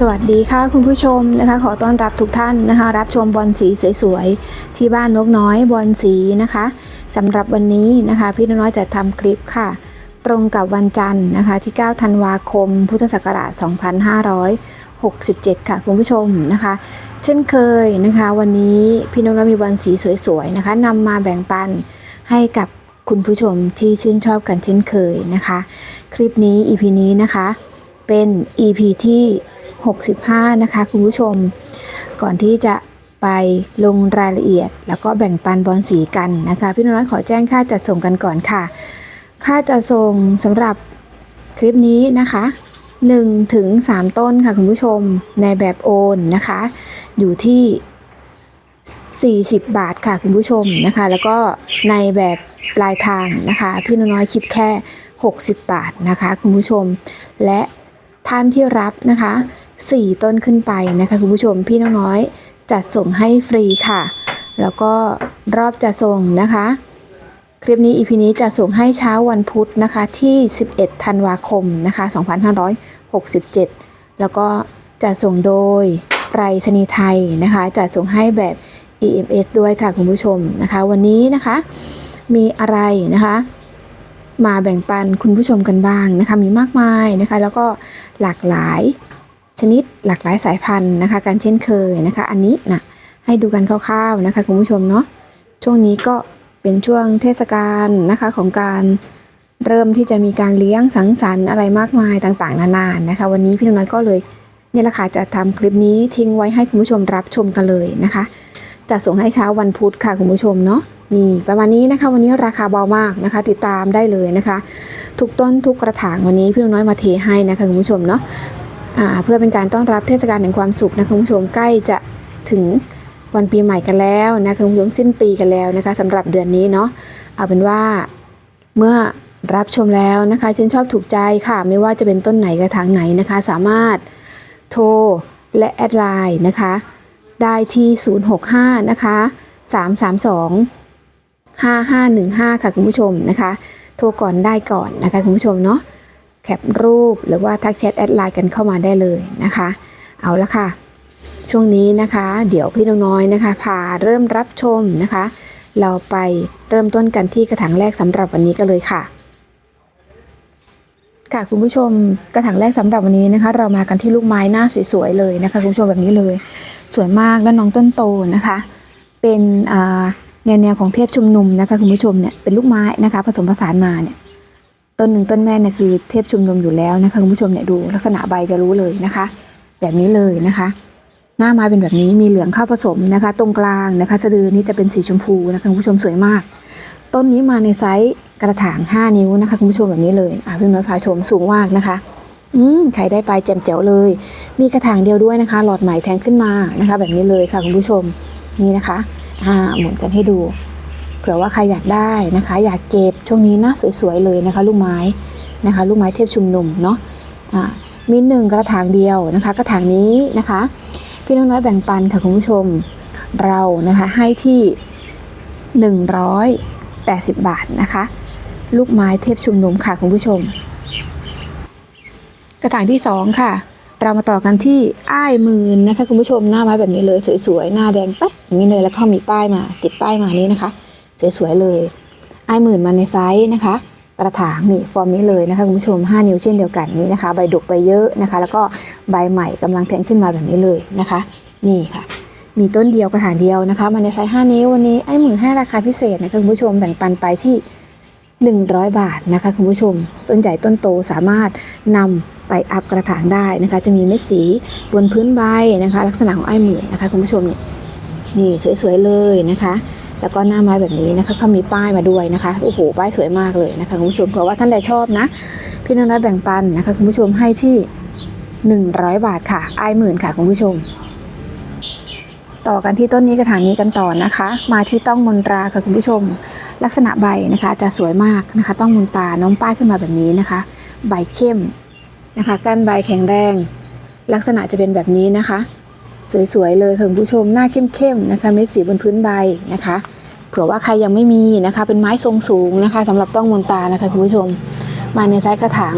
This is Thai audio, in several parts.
สวัสดีค่ะคุณผู้ชมนะคะขอต้อนรับทุกท่านนะคะ รับชมบอลสีสวยๆ ที่บ้านนกน้อยบอลสีนะคะสำหรับวันนี้นะคะ พี่นกน้อยจะทำคลิปค่ะ ตรงกับวันจันทร์นะคะ ที่ 9 ธันวาคม พุทธศักราช 2567 ค่ะคุณผู้ชมนะคะ เช่นเคยนะคะ วันนี้พี่นกน้อยมีบอลสีสวยๆนะคะนำมาแบ่งปันให้กับคุณผู้ชมที่ชื่นชอบกันเช่นเคยนะคะ คลิปนี้ EP นี้นะคะ เป็น EP ที่ 65 นะคะ คุณผู้ชม ก่อนที่จะไปลงรายละเอียด แล้วก็แบ่งปันบอลสีกันนะคะ พี่น้อยขอแจ้งค่าจัดส่งกันก่อนค่ะ ค่าจัดส่งสำหรับคลิปนี้นะคะ1ถึง3ต้นค่ะคุณผู้ชมในแบบโอนนะคะ อยู่ที่ 40 บาทค่ะคุณผู้ชมนะคะ แล้วก็ในแบบปลายทางนะคะ พี่น้อยคิดแค่ 60 บาทนะคะ คุณผู้ชม และท่านที่รับนะคะ 4 ต้นขึ้นไปนะคะคุณผู้ชมพี่น้องน้อยจัดส่งให้ฟรีค่ะ แล้วก็รอบจะส่งนะคะ คลิปนี้ EP นี้จะส่งให้เช้าวันพุธนะคะที่ 11 ธันวาคมนะคะ 2567 แล้วก็จะส่งโดยไปรษณีย์ไทยนะคะจะส่งให้แบบ EMS ด้วยค่ะคุณผู้ชมนะคะ วันนี้นะคะมีอะไรนะคะ มาแบ่งปันคุณผู้ชมกันบ้างนะคะ มีมากมายนะคะ แล้วก็หลากหลาย ชนิดหลากหลายสายพันธุ์นะคะการเช่นเคยนะคะ อันนี้นะให้ดูกันคร่าวๆนะคะคุณผู้ชมเนาะช่วงนี้ก็เป็นช่วงเทศกาลนะคะของการเริ่มที่จะมีการเลี้ยงสังสรรค์อะไรมากมายต่างๆ นานานะคะ วันนี้พี่น้อยก็เลยเนี่ยแหละค่ะจะทำคลิปนี้ทิ้งไว้ให้คุณผู้ชมรับชมกันเลยนะคะ จะส่งให้เช้าวันพุธค่ะคุณผู้ชมเนาะนี่ประมาณนี้นะคะ วันนี้ราคาเบามากนะคะ ติดตามได้เลยนะคะ ทุกต้นทุกกระถางวันนี้พี่น้อยมาเทให้นะคะคุณผู้ชมเนาะ เพื่อเป็นการต้อนรับเทศกาลแห่งความสุขนะคุณผู้ชมใกล้จะถึงวันปีใหม่กันแล้วนะคะคุณผู้ชมสิ้นปีกันแล้วนะคะสำหรับเดือนนี้เนาะเอาเป็นว่าเมื่อรับชมแล้วนะคะฉันชอบถูกใจค่ะ ไม่ว่าจะเป็นต้นไหนกระถางไหนนะคะ สามารถโทรและแอดไลน์นะคะ ได้ที่ 065 นะคะ 332 5515 ค่ะคุณผู้ชมนะคะ โทรก่อนได้ก่อนนะคะคุณผู้ชมเนาะ แคปรูปหรือว่าทักแชทแอดไลน์กันเข้ามาได้เลยนะคะ เอาละค่ะ ช่วงนี้นะคะ เดี๋ยวพี่น้อยนะคะพาเริ่มรับชมนะคะ เราไปเริ่มต้นกันที่กระถางแรกสำหรับวันนี้กันเลยค่ะค่ะคุณผู้ชมกระถางแรกสำหรับวันนี้นะคะ เรามากันที่ลูกไม้หน้าสวยๆเลยนะคะคุณผู้ชมแบบนี้เลย สวยมากและน้องต้นโตนะคะ เป็นแนวแนวของเทพชุมนุมนะคะคุณผู้ชมเนี่ยเป็นลูกไม้นะคะ ผสมผสานมาเนี่ย ต้นหนึ่งต้นแม่เนี่ยคือเทพชุมนุมอยู่แล้วนะคะคุณผู้ชมเนี่ยดูลักษณะใบจะรู้เลยนะคะ แบบนี้เลยนะคะ หน้าไม้เป็นแบบนี้มีเหลืองเข้าผสมนะคะ ตรงกลางนะคะสะดือนี้จะเป็นสีชมพูนะคะคุณผู้ชมสวยมาก ต้นนี้มาในไซส์กระถาง 5 นิ้วนะคะคุณผู้ชมแบบนี้เลยอะพี่น้อยพาชมสูงมากนะคะ อืมใครได้ไปแจ่มแจ๋วเลย มีกระถางเดียวด้วยนะคะ หลอดใหม่แทงขึ้นมานะคะ แบบนี้เลยค่ะคุณผู้ชมนี่นะคะอ่าหมุนกันให้ดู เผื่อว่าใครอยากได้นะคะ อยากเก็บช่วงนี้นะสวยๆเลยนะคะ ลูกไม้นะคะ ลูกไม้เทพชุมนุมเนาะอ่ามีหนึ่งกระถางเดียวนะคะ กระถางนี้นะคะ พี่น้องน้อยแบ่งปันค่ะคุณผู้ชมเรานะคะให้ที่ 180 บาทนะคะ ลูกไม้เทพชุมนุมค่ะคุณผู้ชม กระถางที่สองค่ะ เรามาต่อกันที่อ้ายหมื่นนะคะคุณผู้ชมหน้าไม้แบบนี้เลยสวยๆ หน้าแดงปั๊บอย่างนี้เลยแล้วก็มีป้ายมา ติดป้ายมานี้นะคะ สวยๆเลยไอหมื่นมาในไซส์นะคะ กระถางนี่ฟอร์มนี้เลยนะคะคุณผู้ชม 5 นิ้วเช่นเดียวกันนี้นะคะ ใบดกใบเยอะนะคะ แล้วก็ใบใหม่กำลังแทงขึ้นมาแบบนี้เลยนะคะ นี่ค่ะ มีต้นเดียวกระถางเดียวนะคะ มาในไซส์5นิ้ววันนี้ไอหมื่นให้ราคาพิเศษนะคะคุณผู้ชมแบ่งปันไปที่100 บาทนะคะคุณผู้ชม ต้นใหญ่ต้นโตสามารถนำไปอัพกระถางได้นะคะ จะมีเม็ดสีบนพื้นใบนะคะ ลักษณะของไอ้หมื่นนะคะคุณผู้ชมนี่นี่สวยๆเลยนะคะ แล้วก็หน้าไม้แบบนี้นะคะเขามีป้ายมาด้วยนะคะโอ้โหป้ายสวยมากเลยนะคะคุณผู้ชมเผื่อว่าท่านใดชอบนะ พี่น้องนัดแบ่งปันนะคะคุณผู้ชมให้ที่ 100 บาทค่ะไอ้หมื่นค่ะคุณผู้ชม ต่อกันที่ต้นนี้กระถางนี้กันต่อนะคะ มาที่ต้องมนตราค่ะคุณผู้ชม ลักษณะใบนะคะจะสวยมากนะคะ ต้องมนตาน้องป้ายขึ้นมาแบบนี้นะคะ ใบเข้มนะคะก้านใบแข็งแรง ลักษณะจะเป็นแบบนี้นะคะ สวยๆเลยค่ะคุณผู้ชมหน้าเข้มๆนะคะเม็ดสีบนพื้นใบนะคะ เผื่อว่าใครยังไม่มีนะคะ เป็นไม้ทรงสูงนะคะสำหรับต้องมนตานะคะคุณผู้ชม มาในไซส์กระถาง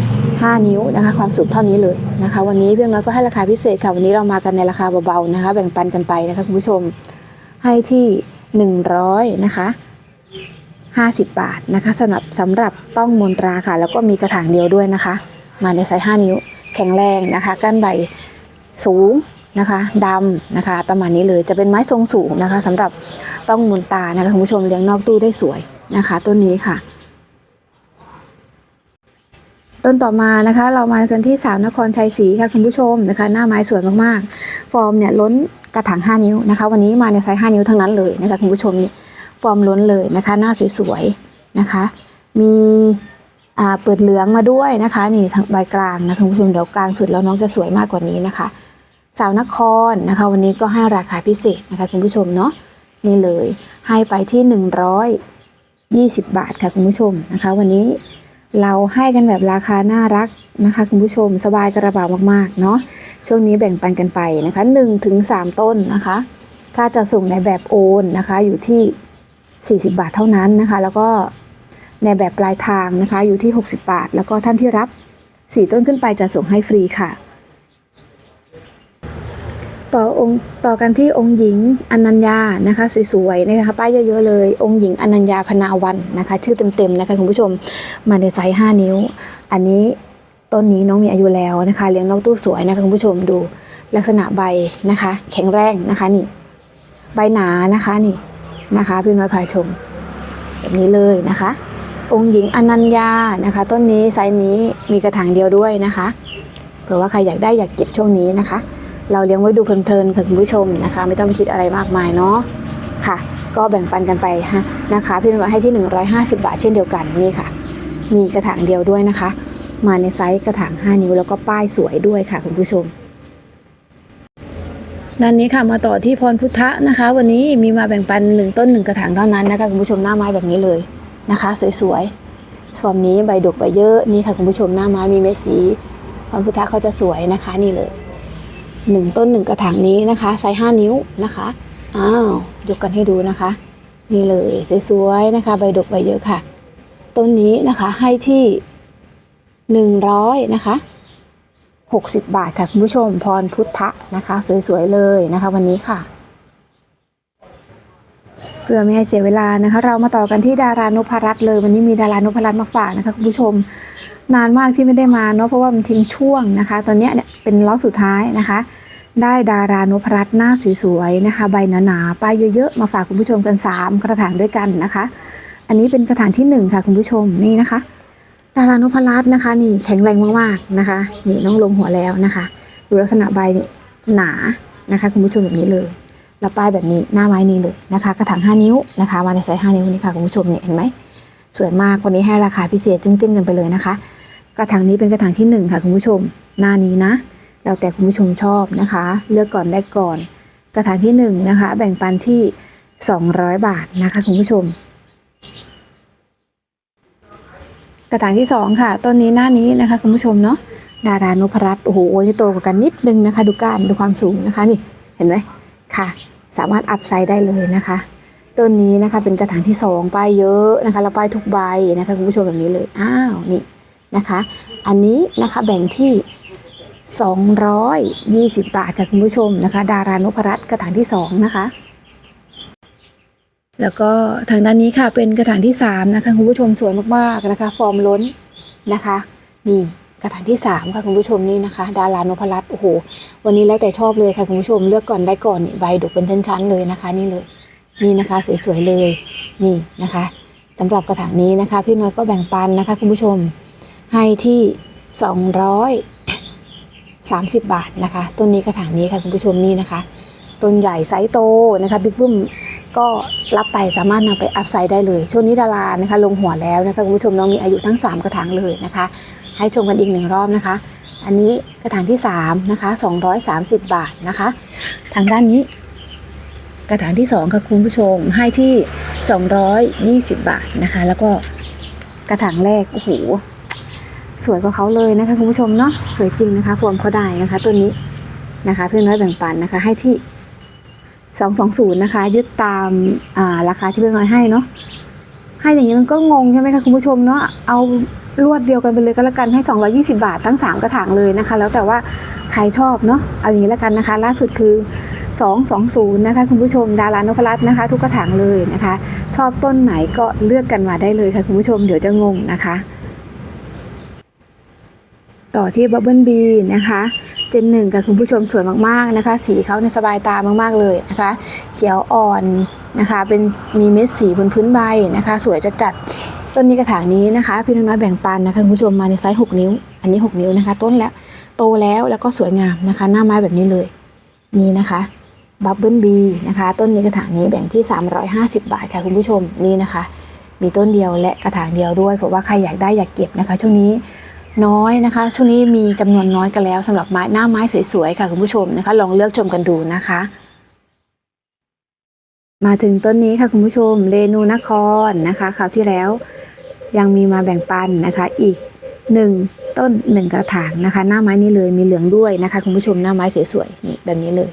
5 นิ้วนะคะ ความสูงเท่านี้เลยนะคะ วันนี้เพียงน้อยก็ให้ราคาพิเศษค่ะวันนี้เรามากันในราคาเบาๆนะคะ แบ่งปันกันไปนะคะคุณผู้ชมให้ที่ 100นะคะ50 บาทนะคะสำหรับสำหรับต้องมนตราค่ะ แล้วก็มีกระถางเดียวด้วยนะคะ มาในไซส์5นิ้ว แข็งแรงนะคะ ก้านใบสูง นะคะดำนะคะ ประมาณนี้เลยจะเป็นไม้ทรงสูงนะคะสำหรับต้องมนตานะคะคุณผู้ชมเลี้ยงนอกตู้ได้สวยนะคะ ต้นนี้ค่ะ ต้นต่อมานะคะ เรามากันที่สาวนครชัยศรีค่ะคุณผู้ชมนะคะ หน้าไม้สวยมากๆ ฟอร์มเนี่ยล้นกระถาง 5 นิ้วนะคะ วันนี้มาในไซส์ 5 นิ้วทั้งนั้นเลยนะคะคุณผู้ชมนี่ฟอร์มล้นเลยนะคะ หน้าสวยๆนะคะ มีเปิดเหลืองมาด้วยนะคะ นี่ทางใบกลางนะคุณผู้ชมเดี๋ยวกลางสุดแล้วน้องจะสวยมากกว่านี้นะคะ สาวนครนะคะ วันนี้ก็ให้ราคาพิเศษนะคะคุณผู้ชมเนาะนี่เลยให้ไปที่ 120 บาทค่ะคุณผู้ชมนะคะ วันนี้เราให้กันแบบราคาน่ารักนะคะ คุณผู้ชมสบายกระเป๋ามากๆเนาะช่วงนี้แบ่งปันกันไปนะคะ1ถึง3ต้นนะคะ ค่าจะส่งในแบบโอนนะคะ อยู่ที่ 40 บาทเท่านั้นนะคะ แล้วก็ในแบบปลายทางนะคะ อยู่ที่ 60 บาท แล้วก็ท่านที่รับ 4 ต้นขึ้นไปจะส่งให้ฟรีค่ะ ต่อองค์ต่อกันที่องค์หญิงอนัญญานะคะสวยๆนะคะป้ายเยอะๆเลย องค์หญิงอนัญญาพนาวันนะคะชื่อเต็มๆนะคะคุณผู้ชมมาในไซส์5นิ้ว อันนี้ต้นนี้น้องมีอายุแล้วนะคะเลี้ยงนกตู้สวยนะคะคุณผู้ชมดูลักษณะใบนะคะ แข็งแรงนะคะนี่ ใบหนานะคะนี่นะคะพี่น้อยพายชม แบบนี้เลยนะคะ องค์หญิงอนัญญานะคะ ต้นนี้ไซส์นี้มีกระถางเดียวด้วยนะคะเผื่อว่าใครอยากได้อยากเก็บช่วงนี้นะคะ เราเลี้ยงไว้ดูเพลินๆค่ะคุณผู้ชมนะคะ ไม่ต้องไปคิดอะไรมากมายเนาะค่ะ ก็แบ่งปันกันไปฮะนะคะพี่น้อยให้ที่ 150 บาทเช่นเดียวกันนี่ค่ะ มีกระถางเดียวด้วยนะคะ มาในไซส์กระถาง 5 นิ้วแล้วก็ป้ายสวยด้วยค่ะคุณผู้ชมด้านนี้ค่ะมาต่อที่พรพุทธะนะคะ วันนี้มีมาแบ่งปันหนึ่งต้นหนึ่งกระถางเท่านั้นนะคะคุณผู้ชมหน้าไม้แบบนี้เลยนะคะ สวยๆฟอร์มนี้ใบดกใบเยอะนี่ค่ะคุณผู้ชมหน้าไม้มีเม็ดสีพรพุทธะเขาจะสวยนะคะนี่เลย หนึ่งต้นหนึ่งกระถางนี้นะคะ ไซส์ห้านิ้วนะคะอ้าวยกกันให้ดูนะคะ นี่เลยสวยๆนะคะ ใบดกใบเยอะค่ะ ต้นนี้นะคะให้ที่หนึ่งร้อยนะคะ60บบาทค่ะคุณผู้ชมพรพุทธะนะคะ สวยๆเลยนะคะ วันนี้ค่ะ เพื่อไม่ให้เสียเวลานะคะ เรามาต่อกันที่ดารานุพรัตน์เลย วันนี้มีดารานุพรัตน์มาฝากนะคะคุณผู้ชม นานมากที่ไม่ได้มาเนาะเพราะว่ามันทิ้งช่วงนะคะ ตอนนี้เนี่ยเป็นล็อตสุดท้ายนะคะ ได้ดารานพรัตน์หน้าสวยๆนะคะ ใบหนาๆป้ายเยอะๆมาฝากคุณผู้ชมกัน 3 กระถางด้วยกันนะคะ อันนี้เป็นกระถางที่หนึ่งค่ะคุณผู้ชมนี่นะคะ ดารานุพรัตน์นะคะ นี่แข็งแรงมากๆนะคะนี่น้องลงหัวแล้วนะคะดูลักษณะใบนี่หนานะคะ คุณผู้ชมแบบนี้เลยแล้วป้ายแบบนี้หน้าไม้นี้เลยนะคะ กระถาง5 นิ้วนะคะมาในไซส์5นิ้วนี่ค่ะคุณผู้ชมเนี่ยเห็นไหมสวยมากวันนี้ให้ราคาพิเศษจึ้งๆกันไปเลยนะคะ กระถางนี้เป็นกระถางที่หนึ่งค่ะคุณผู้ชม หน้านี้นะแล้วแต่คุณผู้ชมชอบนะคะ เลือกก่อนได้ก่อน กระถางที่หนึ่งนะคะ แบ่งปันที่ 200 บาทนะคะคุณผู้ชม กระถางที่สองค่ะต้นนี้หน้านี้นะคะคุณผู้ชมเนาะดารานพรัตน์โอ้โหนี่โตกว่ากันนิดนึงนะคะ ดูกานดูความสูงนะคะนี่เห็นไหมค่ะ สามารถอัพไซด์ได้เลยนะคะต้นนี้นะคะเป็นกระถางที่สองป้ายเยอะนะคะแล้วป้ายทุกใบนะคะคุณผู้ชมแบบนี้เลยอ้าวนี่ นะคะ อันนี้นะคะแบ่งที่ 220 บาทค่ะคุณผู้ชมนะคะ ดารานพรัตน์กระถางที่สองนะคะ แล้วก็ทางด้านนี้ค่ะเป็นกระถางที่สามนะคะคุณผู้ชมสวยมากๆนะคะ ฟอร์มล้นนะคะนี่กระถางที่สามค่ะคุณผู้ชมนี่นะคะ ดารานพรัตน์โอ้โห วันนี้แล้วแต่ชอบเลยค่ะคุณผู้ชมเลือกก่อนได้ก่อนนี่ใบดกเป็นชั้นๆเลยนะคะ นี่เลยนี่นะคะสวยๆเลยนี่นะคะสำหรับกระถางนี้นะคะ พี่น้อยก็แบ่งปันนะคะ คุณผู้ชม ให้ที่สองร้อยสามสิบาทนะคะ ต้นนี้กระถางนี้ค่ะคุณผู้ชมนี่นะคะ ต้นใหญ่ไซส์โตนะคะบิ๊กบุ้มก็รับไปสามารถนำไปอัพไซด์ได้เลย ช่วงนี้ดารานะคะ ลงหัวแล้วนะคะคุณผู้ชมน้องมีอายุทั้ง 3 กระถางเลยนะคะ ให้ชมกันอีกหนึ่งรอบนะคะ อันนี้กระถางที่3นะคะ230 บาทนะคะ ทางด้านนี้ กระถางที่2ค่ะคุณผู้ชมให้ที่ 220 บาทนะคะ แล้วก็กระถางแรกโอ้โห สวยกว่าเขาเลยนะคะคุณผู้ชมเนาะสวยจริงนะคะฟอร์มเขาได้นะคะ ตัวนี้นะคะเพื่อนน้อยแบ่งปันนะคะ ให้ที่สองสองศูนย์นะคะ ยึดตามอ่าราคาที่เพื่อนน้อยให้เนาะให้อย่างนี้มันก็งงใช่ไหมคะคุณผู้ชมเนาะเอารวดเดียวกันไปเลยก็แล้วกันให้ 220 บาททั้ง 3 กระถางเลยนะคะ แล้วแต่ว่าใครชอบเนาะเอาอย่างนี้แล้วกันนะคะ ล่าสุดคือ 220 นะคะคุณผู้ชมดารานพรัตน์นะคะ ทุกกระถางเลยนะคะ ชอบต้นไหนก็เลือกกันมาได้เลยค่ะคุณผู้ชมเดี๋ยวจะงงนะคะ ต่อที่บับเบิลบีนะคะเจนหนึ่งกับคุณผู้ชมสวยมากๆนะคะ สีเขาเนี่ยสบายตามากๆเลยนะคะ เขียวอ่อนนะคะ เป็นมีเม็ดสีบนพื้นใบนะคะ สวยจะจัดต้นนี้กระถางนี้นะคะ พี่น้อยแบ่งปันนะคะคุณผู้ชมมาในไซส์6นิ้ว อันนี้ 6 นิ้วนะคะ ต้นแล้วโตแล้วแล้วก็สวยงามนะคะ หน้าไม้แบบนี้เลย นี่นะคะบับเบิลบีนะคะ ต้นนี้กระถางนี้แบ่งที่ 350 บาทค่ะคุณผู้ชมนี่นะคะ มีต้นเดียวและกระถางเดียวด้วยเพราะว่าใครอยากได้อยากเก็บนะคะช่วงนี้ น้อยนะคะ ช่วงนี้มีจำนวนน้อยกันแล้วสำหรับไม้หน้าไม้สวยๆค่ะคุณผู้ชมนะคะ ลองเลือกชมกันดูนะคะ มาถึงต้นนี้ค่ะคุณผู้ชมเรนูนครนะคะคราวที่แล้วยังมีมาแบ่งปันนะคะ อีกหนึ่งต้นหนึ่งกระถางนะคะ หน้าไม้นี้เลยมีเหลืองด้วยนะคะ คุณผู้ชมหน้าไม้สวยๆนี่แบบนี้เลย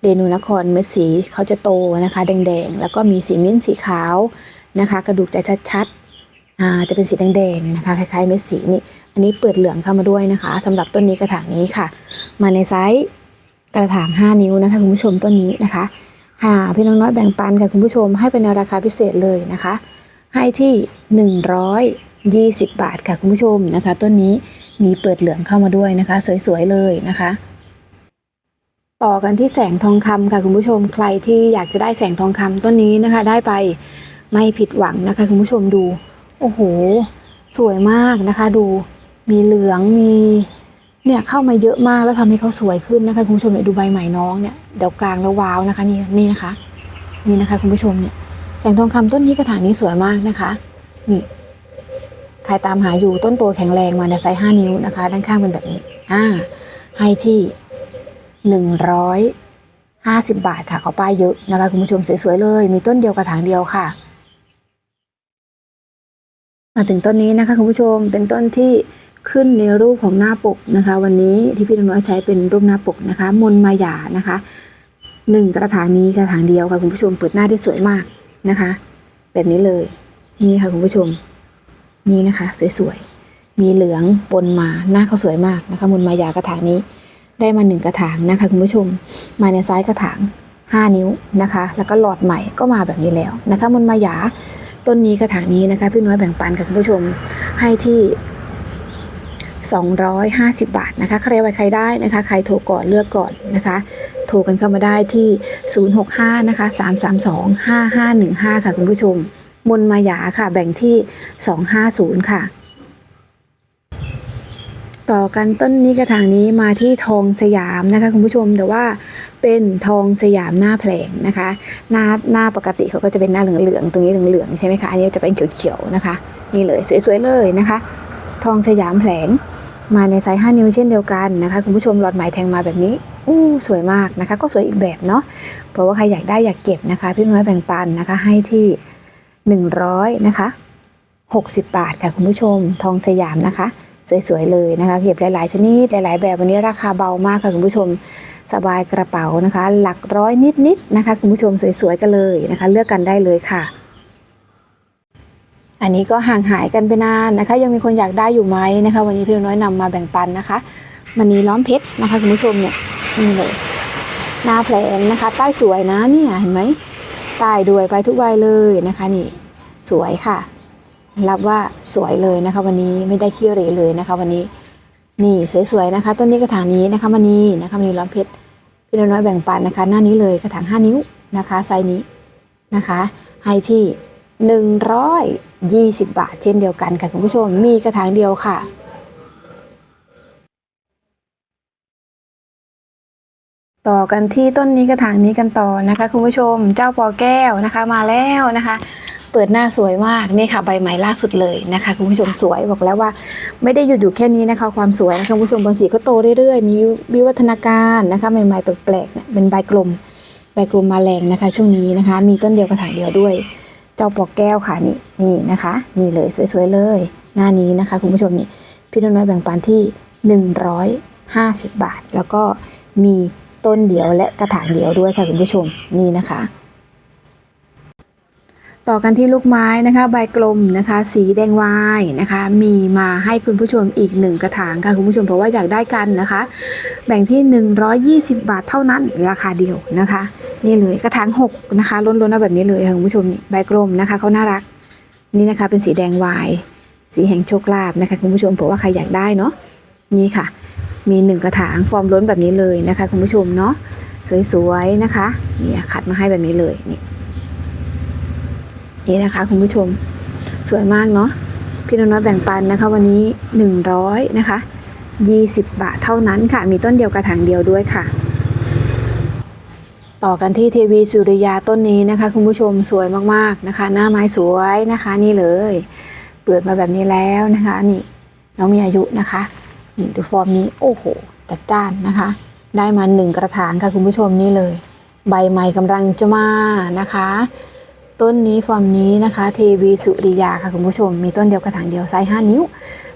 เรนูนครเม็ดสีเขาจะโตนะคะ แดงๆ แล้วก็มีสีมิ้นสีขาวนะคะ กระดูกจะชัดๆจะเป็นสีแดงๆนะคะคล้ายๆเม็ดสีนี่ อันนี้เปิดเหลืองเข้ามาด้วยนะคะสำหรับต้นนี้กระถางนี้ค่ะ มาในไซส์กระถาง 5 นิ้วนะคะคุณผู้ชมต้นนี้นะคะหาพี่น้องน้อยแบ่งปันค่ะคุณผู้ชมให้เป็นในราคาพิเศษเลยนะคะ ให้ที่ 120 บาทค่ะคุณผู้ชมนะคะ ต้นนี้มีเปิดเหลืองเข้ามาด้วยนะคะ สวยๆเลยนะคะ ต่อกันที่แสงทองคำค่ะคุณผู้ชมใครที่อยากจะได้แสงทองคำต้นนี้นะคะ ได้ไปไม่ผิดหวังนะคะ คุณผู้ชมดู โอ้โห สวยมากนะคะ ดู มีเหลืองมีเนี่ยเข้ามาเยอะมากแล้วทำให้เขาสวยขึ้นนะคะคุณผู้ชมเนี่ยดูใบใหม่น้องเนี่ยเดี๋ยวกลางแล้วว้าวนะคะนี่นี่นะคะ นี่นะคะคุณผู้ชมเนี่ยแสงทองคำต้นนี้กระถางนี้สวยมากนะคะ นี่ใครตามหาอยู่ต้นโตแข็งแรงมาในไซส์5นิ้วนะคะ ด้านข้างเป็นแบบนี้อ่าให้ที่หนึ่งร้อยห้าสิบบาทค่ะเขาป้ายเยอะนะคะคุณผู้ชมสวยๆเลย มีต้นเดียวกระถางเดียวค่ะ มาถึงต้นนี้นะคะคุณผู้ชมเป็นต้นที่ ขึ้นในรูปของหน้าปกนะคะ วันนี้ที่พี่น้อยใช้เป็นรูปหน้าปกนะคะ มนมายานะคะหนึ่งกระถางนี้กระถางเดียวค่ะคุณผู้ชมเปิดหน้าได้สวยมากนะคะ แบบนี้เลยนี่ค่ะคุณผู้ชม นี่นะคะ สวยๆมีเหลืองปนมาหน้าเขาสวยมากนะคะ มนมายากระถางนี้ ได้มาหนึ่งกระถางนะคะ คุณผู้ชม มาในไซส์กระถาง5 นิ้วนะคะ แล้วก็หลอดใหม่ก็มาแบบนี้แล้วนะคะ มนมายาต้นนี้กระถางนี้นะคะ พี่น้อยแบ่งปันกับคุณผู้ชมให้ที่ 250 บาทนะคะ ใครไว้ใครได้นะคะ ใครโทรก่อนเลือกก่อนนะคะ โทรกันเข้ามาได้ที่ 065 นะคะ 332 5515 ค่ะคุณผู้ชม มนมายาค่ะ แบ่งที่ 250 ค่ะ ต่อกันต้นนี้กระถางนี้มาที่ทองสยามนะคะคุณผู้ชม แต่ว่าเป็นทองสยามหน้าแผลงนะคะ หน้าหน้าปกติเขาก็จะเป็นหน้าเหลืองๆ ตรงนี้เหลืองๆใช่ไหมคะ อันนี้จะเป็นเขียวๆนะคะ นี่เลยสวยๆเลยนะคะ ทองสยามแผลง มาในไซส์5นิ้วเช่นเดียวกันนะคะคุณผู้ชมหลอดไหมแทงมาแบบนี้อู้สวยมากนะคะ ก็สวยอีกแบบเนาะเพราะว่าใครอยากได้อยากเก็บนะคะ พี่น้อยแบ่งปันนะคะ ให้ที่ 100นะคะ60 บาทค่ะคุณผู้ชมทองสยามนะคะ สวยๆเลยนะคะ เก็บหลายๆชนิดหลายๆแบบวันนี้ราคาเบามากค่ะคุณผู้ชมสบายกระเป๋านะคะ หลักร้อยนิดๆนะคะ คุณผู้ชมสวยๆกันเลยนะคะ เลือกกันได้เลยค่ะ อันนี้ก็ห่างหายกันไปนานนะคะ ยังมีคนอยากได้อยู่ไหมนะคะ วันนี้พี่น้อยนำมาแบ่งปันนะคะมันนี้ล้อมเพชรนะคะคุณผู้ชมเนี่ยนี่เลยหน้าแผลงนะคะใต้สวยนะเนี่ยเห็นไหมใต้ด้วยไปทุกใบเลยนะคะ นี่สวยค่ะรับว่าสวยเลยนะคะ วันนี้ไม่ได้ขี้เหร่เลยนะคะ วันนี้นี่สวยๆนะคะ ต้นนี้กระถางนี้นะคะมันนี้นะคะมันนี้ล้อมเพชรพี่น้อยแบ่งปันนะคะ หน้านี้เลยกระถาง5นิ้วนะคะไซส์นี้นะคะให้ที่หนึ่งร้อย 20 บาท เช่นเดียวกันค่ะคุณผู้ชมมีกระถางเดียวค่ะต่อกันที่ต้นนี้กระถางนี้กันต่อนะคะคุณผู้ชมเจ้าปอแก้วนะคะมาแล้วนะคะ เปิดหน้าสวยมากนี่ค่ะใบใหม่ล่าสุดเลยนะคะคุณผู้ชมสวยบอกแล้วว่า ไม่ได้หยุดอยู่แค่นี้นะคะ ความสวยนะคะคุณผู้ชมบางสีก็โตเรื่อยๆมีวิวัฒนาการนะคะใหม่ๆแปลกๆเนี่ยเป็นใบกลมใบกลมมาแรงนะคะ ช่วงนี้นะคะ มีต้นเดียวกระถางเดียวด้วย เจ้าปอกแก้วค่ะนี่ นี่นะคะ นี่เลยสวยๆเลย หน้านี้นะคะ คุณผู้ชมนี่พี่น้อยแบ่งปันที่ 150 บาท แล้วก็มีต้นเดียวและกระถางเดียวด้วยค่ะคุณผู้ชมนี่นะคะ ต่อกันที่ลูกไม้นะคะ ใบกลมนะคะ สีแดงวายนะคะ มีมาให้คุณผู้ชมอีกหนึ่งกระถางค่ะคุณผู้ชมเพราะว่าอยากได้กันนะคะ แบ่งที่ 120 บาทเท่านั้นราคาเดียวนะคะ นี่เลยกระถาง6นะคะล้นๆแบบนี้เลยค่ะคุณผู้ชมนี่ใบกลมนะคะเขาน่ารัก นี่นะคะเป็นสีแดงวายสีแห่งโชคลาภนะคะคุณผู้ชมเผื่อว่าใครอยากได้เนาะนี่ค่ะ มีหนึ่งกระถางฟอร์มล้นแบบนี้เลยนะคะคุณผู้ชมเนาะสวยๆนะคะนี่คัดมาให้แบบนี้เลยนี่นี่นะคะคุณผู้ชมสวยมากเนาะพี่นน้อยแบ่งปันนะคะ วันนี้ 100นะคะ20 บาทเท่านั้นค่ะ มีต้นเดียวกระถางเดียวด้วยค่ะ ต่อกันที่เทวีสุริยาต้นนี้นะคะ คุณผู้ชมสวยมากๆนะคะ หน้าไม้สวยนะคะนี่เลย เปิดมาแบบนี้แล้วนะคะ นี่น้องมีอายุนะคะนี่ดูฟอร์มนี้โอ้โหจัดจ้านนะคะ ได้มาหนึ่งกระถางค่ะคุณผู้ชมนี่เลย ใบใหม่กำลังจะมานะคะ ต้นนี้ฟอร์มนี้นะคะ เทวีสุริยาค่ะคุณผู้ชม มีต้นเดียวกระถางเดียวไซส์5นิ้ว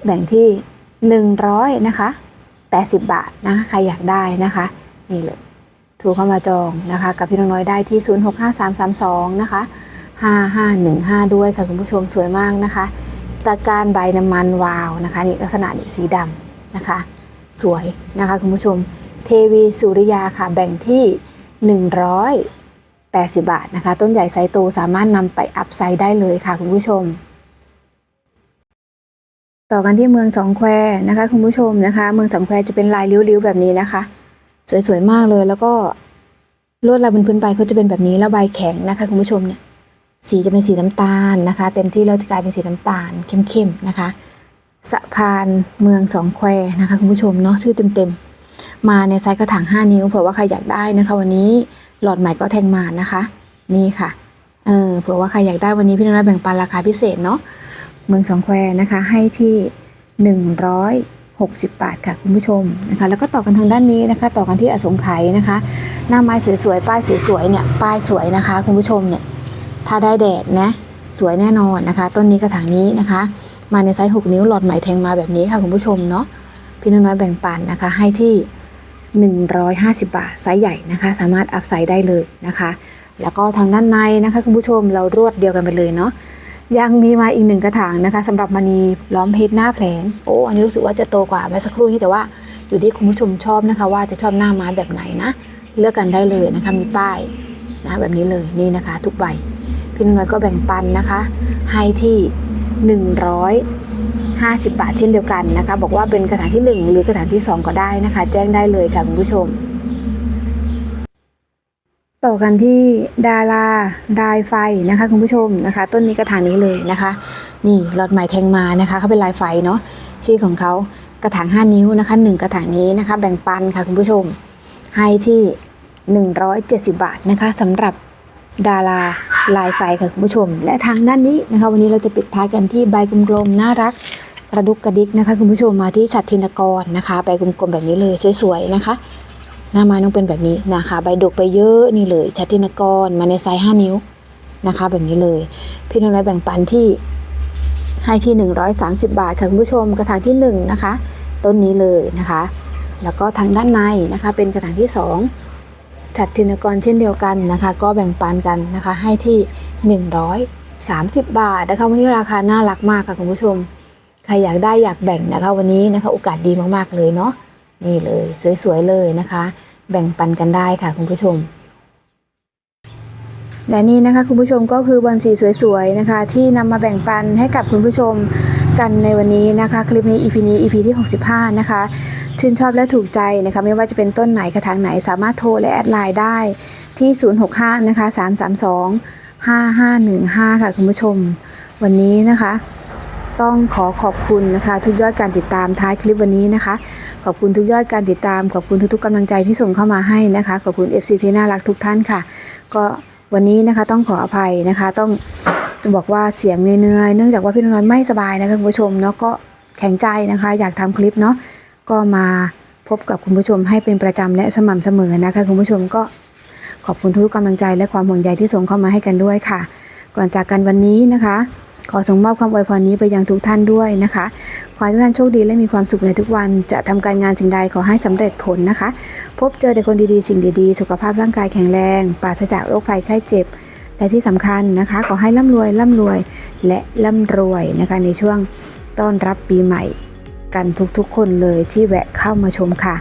แบ่งที่ 100นะคะ80 บาทนะคะใครอยากได้นะคะ นี่เลย โทรเข้ามาจองนะคะ กับพี่น้องน้อยได้ที่ 065332 นะคะ 5515 ด้วยค่ะคุณผู้ชมสวยมากนะคะตะการใบน้ำมันวาวนะคะนี่ลักษณะนี่สีดำนะคะ สวยนะคะคุณผู้ชม เทวีสุริยาค่ะแบ่งที่ 180 บาทนะคะ ต้นใหญ่ไซส์โตสามารถนำไปอัพไซด์ได้เลยค่ะคุณผู้ชม ต่อกันที่เมืองสองแควนะคะคุณผู้ชมนะคะ เมืองสองแควจะเป็นลายริ้วๆแบบนี้นะคะ สวยๆมากเลย แล้วก็ลวดลายบนพื้นใบเขาจะเป็นแบบนี้แล้วใบแข็งนะคะคุณผู้ชมเนี่ย สีจะเป็นสีน้ำตาลนะคะ เต็มที่แล้วจะกลายเป็นสีน้ำตาลเข้มๆนะคะสะพานเมืองสองแควนะคะคุณผู้ชมเนาะชื่อเต็มๆมาในไซส์กระถาง 5 นิ้วเผื่อว่าใครอยากได้นะคะ วันนี้หลอดใหม่ก็แทงมานะคะ นี่ค่ะเออเผื่อว่าใครอยากได้วันนี้พี่น้อยแบ่งปันราคาพิเศษเนาะเมืองสองแควนะคะ ให้ที่ 60 บาทค่ะคุณผู้ชมนะคะแล้วก็ต่อกันทางด้านนี้นะคะ ต่อกันที่อสงไขยนะคะ หน้าไม้สวยๆป้ายสวยๆเนี่ยป้ายสวยนะคะ คุณผู้ชมเนี่ยถ้าได้แดดนะสวยแน่นอนนะคะ ต้นนี้กระถางนี้นะคะ มาในไซส์ 6 นิ้วหลอดไหมแทงมาแบบนี้ค่ะคุณผู้ชมเนาะพี่น้อยแบ่งปันนะคะ ให้ที่ 150 บาทไซส์ใหญ่นะคะ สามารถอัพไซด์ได้เลยนะคะ แล้วก็ทางด้านในนะคะ คุณผู้ชมเรารวดเดียวกันไปเลยเนาะ ยังมีมาอีกหนึ่งกระถางนะคะสำหรับมณีล้อมเพชรหน้าแผลงโอ้อันนี้รู้สึกว่าจะโตกว่าเมื่อสักครู่นี้แต่ว่าอยู่ที่คุณผู้ชมชอบนะคะ ว่าจะชอบหน้าไม้แบบไหนนะ เลือกกันได้เลยนะคะมีป้ายนะแบบนี้เลยนี่นะคะ ทุกใบพี่น้อยก็แบ่งปันนะคะ ให้ที่ 150 บาทเช่นเดียวกันนะคะ บอกว่าเป็นกระถางที่ 1 หรือกระถางที่ 2 ก็ได้นะคะ แจ้งได้เลยค่ะคุณผู้ชม ต่อกันที่ดารารายไฟนะคะคุณผู้ชมนะคะ ต้นนี้กระถางนี้เลยนะคะ นี่หลอดใหม่แทงมานะคะเขาเป็นลายไฟเนาะชื่อของเขากระถาง 5 นิ้วนะคะ 1 กระถางนี้นะคะ แบ่งปันค่ะคุณผู้ชม ให้ที่ 170 บาทนะคะสำหรับดาราลายไฟค่ะคุณผู้ชม และทางด้านนี้นะคะ วันนี้เราจะปิดท้ายกันที่ใบกลมๆน่ารักกระดุกกระดิกนะคะ คุณผู้ชมมาที่ฉัดทินกรนะคะใบกลมๆแบบนี้เลยสวยๆนะคะ หน้าไม้ต้องเป็นแบบนี้นะคะ ใบดกไปเยอะนี่เลย ชัดทินกรมาในไซส์5นิ้วนะคะ แบบนี้เลย พี่น้องน้อยแบ่งปันที่ให้ที่ 130 บาทค่ะคุณผู้ชมกระถางที่1นะคะ ต้นนี้เลยนะคะ แล้วก็ทางด้านในนะคะ เป็นกระถางที่2ฉัดทินกรเช่นเดียวกันนะคะ ก็แบ่งปันกันนะคะ ให้ที่ 130 บาทนะคะวันนี้ราคาน่ารักมากค่ะคุณผู้ชมใครอยากได้อยากแบ่งนะคะ วันนี้นะคะ โอกาสดีมากๆเลยเนาะนี่เลย สวยๆเลยนะคะ แบ่งปันกันได้ค่ะคุณผู้ชม และนี่นะคะคุณผู้ชมก็คือบอลสีสวยๆนะคะ ที่นำมาแบ่งปันให้กับคุณผู้ชมกันในวันนี้นะคะ คลิปนี้ EP นี้ EP ที่ 65 นะคะชื่นชอบและถูกใจนะคะ ไม่ว่าจะเป็นต้นไหนกระถางไหนสามารถโทรและแอดไลน์ได้ที่ 065 นะคะ 332 5515 ค่ะคุณผู้ชม วันนี้นะคะ ต้องขอขอบคุณนะคะ ทุกยอดการติดตามท้ายคลิปวันนี้นะคะ ขอบคุณทุกยอดการติดตาม ขอบคุณทุกๆกำลังใจที่ส่งเข้ามาให้นะคะ ขอบคุณ FC ที่น่ารักทุกท่านค่ะ ก็วันนี้นะคะต้องขออภัยนะคะ ต้องจะบอกว่าเสียงเนื่อยๆเนื่องจากว่าพี่น้อยไม่สบายนะคะคุณผู้ชมเนาะก็แข็งใจนะคะ อยากทำคลิปเนาะก็มาพบกับคุณผู้ชมให้เป็นประจำและสม่ำเสมอนะคะ คุณผู้ชมก็ขอบคุณทุกกำลังใจและความห่วงใยที่ส่งเข้ามาให้กันด้วยค่ะ ก่อนจากกันวันนี้นะคะ ขอส่งมอบความอวยพรนี้ไปยังทุกท่านด้วยนะคะ ขอให้ทุกท่านโชคดีและมีความสุขในทุกวัน จะทำการงานสิ่งใดขอให้สำเร็จผลนะคะ พบเจอแต่คนดีๆ สิ่งดีๆ สุขภาพร่างกายแข็งแรง ปราศจากโรคภัยไข้เจ็บ และที่สำคัญนะคะ ขอให้ร่ำรวยร่ำรวยและร่ำรวยนะคะในช่วงต้อนรับปีใหม่กันทุกๆ คนเลยที่แวะเข้ามาชมค่ะ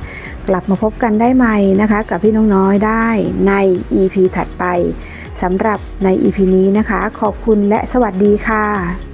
กลับมาพบกันได้ใหม่นะคะ กับพี่น้องน้อยได้ใน EP ถัดไป สำหรับในอีพีนี้นะคะ ขอบคุณและสวัสดีค่ะ